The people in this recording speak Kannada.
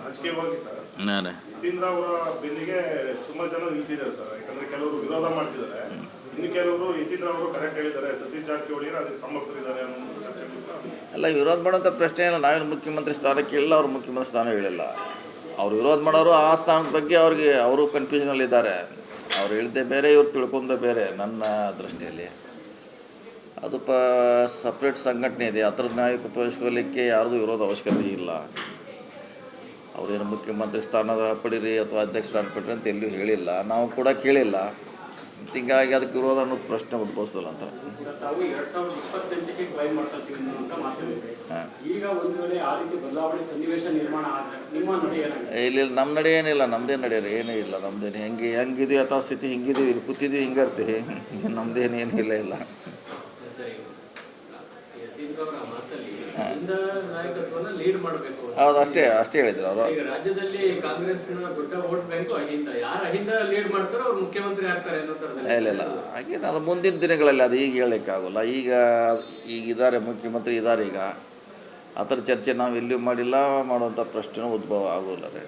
ರಾಜಕೀಯವಾಗಿ ಸರ್. ಹಾಂ ರೀ ಯತೀಂದ್ರ ಅವರ ಬೆನ್ನಿಗೆ ತುಂಬಾ ಜನ ನಿಲ್ತಿದ್ದಾರೆ ಸರ್. ಯಾಕಂದ್ರೆ ಕೆಲವರು ವಿರೋಧ ಮಾಡ್ತಿದ್ದಾರೆ. ಇನ್ನು ಕೆಲವರು ಯತೀಂದ್ರ ಅವರು ಕರೆಕ್ಟ್ ಹೇಳಿದ್ದಾರೆ. ಸತೀಶ್ ಜಾರಕಿಹೊಳಿ ಅದಕ್ಕೆ ಸಮರ್ಥರಿದ್ದಾರೆ ಅನ್ನೋ ಒಂದು ಚರ್ಚೆ ಕೂಡ ಅಲ್ಲ ವಿರೋಧ ಮಾಡೋಂಥ ಪ್ರಶ್ನೆ ಇಲ್ಲ ನಾವೇನು ಮುಖ್ಯಮಂತ್ರಿ ಸ್ಥಾನಕ್ಕೆ ಇಲ್ಲ ಅವ್ರು ಮುಖ್ಯಮಂತ್ರಿ ಸ್ಥಾನ ಹೇಳಿಲ್ಲ. ಅವ್ರು ವಿರೋಧ ಮಾಡೋರು ಆ ಸ್ಥಾನದ ಬಗ್ಗೆ ಅವ್ರಿಗೆ ಅವರು ಕನ್ಫ್ಯೂಷನಲ್ಲಿದ್ದಾರೆ ಅವ್ರು ಹೇಳಿದ್ದೆ ಬೇರೆ ಇವ್ರು ತಿಳ್ಕೊಂಡೆ ಬೇರೆ ನನ್ನ ದೃಷ್ಟಿಯಲ್ಲಿ. ಅದು ಪ ಸಪ್ರೇಟ್ ಸಂಘಟನೆ ಇದೆ. ಅದ್ರ ನಾಯಕ ಉಪಯೋಗಿಸ್ಕೊಳ್ಳಿಕ್ಕೆ ಯಾರ್ದು ವಿರೋಧ ಅವಶ್ಯಕತೆ ಇಲ್ಲ. ಅವ್ರೇನು ಮುಖ್ಯಮಂತ್ರಿ ಸ್ಥಾನದ ಪಡೀರಿ ಅಥವಾ ಅಧ್ಯಕ್ಷ ಸ್ಥಾನ ಪಡ್ರಿ ಅಂತ ಎಲ್ಲೂ ಹೇಳಿಲ್ಲ. ನಾವು ಕೂಡ ಕೇಳಿಲ್ಲ. ಹಿಂಗಾಗಿ ಅದಕ್ಕೆ ಇರೋದು ಅನ್ನೋದು ಪ್ರಶ್ನೆ ಉದ್ಭವಿಸಲ್ಲ ಅಂತ. ಇಲ್ಲಿ ನಮ್ಮ ನಡೆ ಏನಿಲ್ಲ ನಮ್ಮದೇ ನಡೆಯಲ್ಲ ಏನೂ ಇಲ್ಲ ನಮ್ದೇನು. ಹೆಂಗೆ ಹೆಂಗಿದೀವಿ ಯಥಾಸ್ಥಿತಿ ಹಿಂಗಿದೀವಿ ಇಲ್ಲಿ ಕೂತಿದೀವಿ ಹಿಂಗಿರ್ತೀವಿ ನಮ್ದೇನು ಏನೂ ಇಲ್ಲ ಇಲ್ಲ ಸರಿ ಯತೀಂದ್ರ ಅವರ ಮಾತಲ್ಲಿ ಅಹಿಂದ ನಾಯಕತ್ವನ ಲೀಡ್ ಮಾಡಬೇಕು ಹೌದು ಅಷ್ಟೇ ಅಷ್ಟೇ ಹೇಳಿದ್ರು ಅವರು. ರಾಜ್ಯದಲ್ಲಿ ಕಾಂಗ್ರೆಸ್ನ ದೊಡ್ಡ ವೋಟ್ ಬ್ಯಾಂಕ್ ಅಹಿಂದ. ಯಾರು ಅಹಿಂದ ಲೀಡ್ ಮಾಡ್ತಾರೋ ಅವ್ರು ಮುಖ್ಯಮಂತ್ರಿ ಆಗ್ತಾರೆ ಇಲ್ಲ ಇಲ್ಲ ಹಾಗೆ ಅದು ಮುಂದಿನ ದಿನಗಳಲ್ಲಿ ಅದು ಈಗ ಹೇಳಲಿಕ್ಕಾಗಲ್ಲ. ಈಗ ಈಗ ಇದ್ದಾರೆ ಮುಖ್ಯಮಂತ್ರಿ ಇದ್ದಾರೆ ಈಗ. ಆ ಥರ ಚರ್ಚೆ ನಾವು ಎಲ್ಲಿಯೂ ಮಾಡಿಲ್ಲ ಮಾಡುವಂಥ ಪ್ರಶ್ನೆ ಉದ್ಭವ ಆಗೋಲ್ಲ. ರೀ